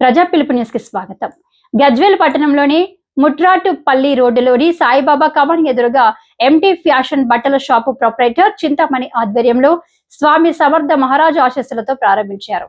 ప్రజా పిలుపు న్యూస్కి స్వాగతం. గజ్వేల్ పట్టణంలోని ముట్రాటుపల్లి రోడ్డులోని సాయిబాబా కమాన్ ఎదురుగా ఎంటీ ఫ్యాషన్ బట్టల షాపు ప్రొపరేటర్ చింతామణి ఆధ్వర్యంలో స్వామి సమర్థ మహారాజు ఆశస్సులతో ప్రారంభించారు.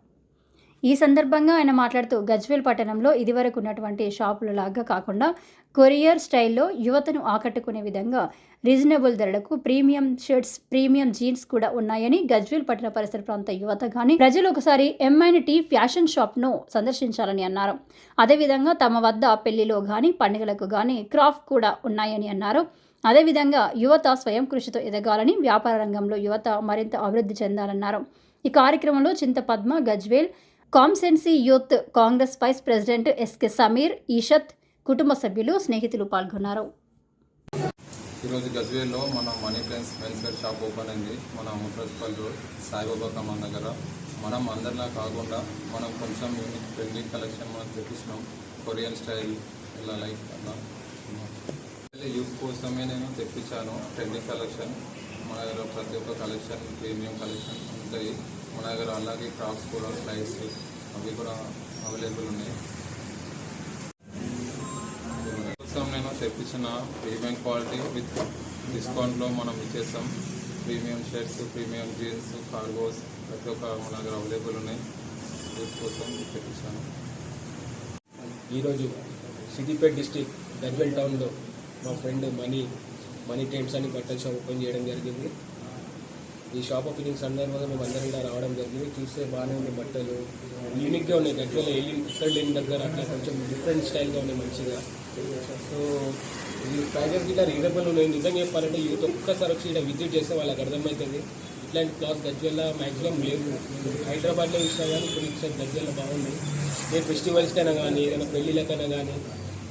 ఈ సందర్భంగా ఆయన మాట్లాడుతూ గజ్వేల్ పట్టణంలో ఇదివరకు ఉన్నటువంటి షాపుల లాగా కాకుండా కొరియర్ స్టైల్లో యువతను ఆకట్టుకునే విధంగా రీజనబుల్ ధరలకు ప్రీమియం షర్ట్స్ ప్రీమియం జీన్స్ కూడా ఉన్నాయని గజ్వేల్ పట్టణ పరిసర ప్రాంత యువత కానీ ప్రజలు ఒకసారి ఎంఐనిటీ ఫ్యాషన్ షాప్ను సందర్శించాలని అన్నారు. అదేవిధంగా తమ వద్ద పెళ్ళిలో కానీ పండుగలకు కానీ క్రాఫ్ట్ కూడా ఉన్నాయని అన్నారు. అదేవిధంగా యువత స్వయం కృషితో ఎదగాలని వ్యాపార రంగంలో యువత మరింత అభివృద్ధి చెందాలన్నారు. ఈ కార్యక్రమంలో Chinta Padma Gajwel constituency youth Congress vice president SK Sameer ఈషత్ కుటుంబ సభ్యులు స్నేహితులు పాల్గొన్నారు. ఈరోజు గజ్వేల్లో మన money plans welfare shop open అయింది. మన మున్సిపల్ రోడ్ సాయిబాబా కమాన్ దగ్గర మనం అందరిలా కాకుండా మనం కొంచెం యూనిక్ ట్రెండింగ్ కలెక్షన్ మనం తెప్పించినాం కొరియన్ స్టైల్ ఇలా లైక్ అలా. యూత్ కోసమే నేను తెప్పించాను ట్రెండింగ్ కలెక్షన్ మన దగ్గర ప్రతి ఒక్క కలెక్షన్ ప్రీమియం కలెక్షన్ ఉంటాయి. మన దగ్గర అలాగే క్రాఫ్ట్స్ కూడా స్లైడ్స్ కూడా అవైలబుల్ ఉన్నాయి. కోసం నేను తెప్పించిన ప్రీమియం క్వాలిటీ విత్ డిస్కౌంట్లో మనం ఇచ్చేస్తాం premium shirts premium jeans cargos ప్రతి ఒక్క మన దగ్గర అవైలబుల్ ఉన్నాయి. కోసం తెప్పించాను. ఈరోజు సిద్దిపేట డిస్టిక్ గజ్వెల్ టౌన్లో మా ఫ్రెండ్ మనీ మనీ టెంట్స్ అని బట్టల షాప్ ఓపెన్ చేయడం జరిగింది. ఈ షాప్ ఓపెనింగ్ సందర్భంగా మేము అందరం ఇలా రావడం జరిగింది. చూస్తే బాగానే ఉన్నాయి బట్టలు. యూనిక్గా ఉన్నాయి. గజ్వెల్ వెళ్ళి ఇక్కడ లేని దగ్గర అట్లా కొంచెం డిఫరెంట్ స్టైల్గా ఉన్నాయి మంచిగా. సో ఈ ప్రైజెస్ గిట్లా రీజనబుల్ ఉన్నాయి. నిజంగా చెప్పాలంటే యూత్ ఒక్కసారి వచ్చి ఇక్కడ విజిట్ చేస్తే వాళ్ళకి అర్థమవుతుంది. ఇట్లాంటి క్లాత్ గజ్వెల్ల మ్యాక్సిమం లేవు. హైదరాబాద్లో ఇచ్చినా కానీ ఇప్పుడు ఇచ్చే గజ్వెల్ల బాగుంది. ఏ ఫెస్టివల్స్కైనా కానీ ఏదైనా పెళ్ళిళ్ళకైనా కానీ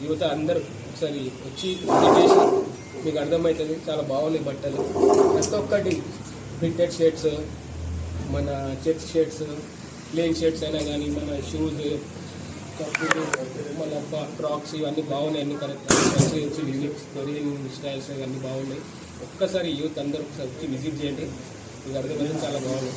యువత అందరూ ఒకసారి వచ్చి విజిట్ చేసి మీకు అర్థమవుతుంది. చాలా బాగున్నాయి బట్టలు. ప్రతి ఒక్కటి ప్రింటెడ్ షర్ట్స్ మన చెక్స్ షర్ట్స్ ప్లేన్ షర్ట్స్ అయినా కానీ మన షూస్ కప్పులు మన ఫ్రాక్స్ ఇవన్నీ బాగున్నాయి అన్ని కరెక్ట్ మంచి వచ్చి యూనిక్ కొరియన్ స్టైల్స్ అవన్నీ బాగున్నాయి. ఒక్కసారి యూత్ అందరూ ఒకసారి వచ్చి విజిట్ చేయండి. మీకు అర్థమైంది చాలా బాగున్నాయి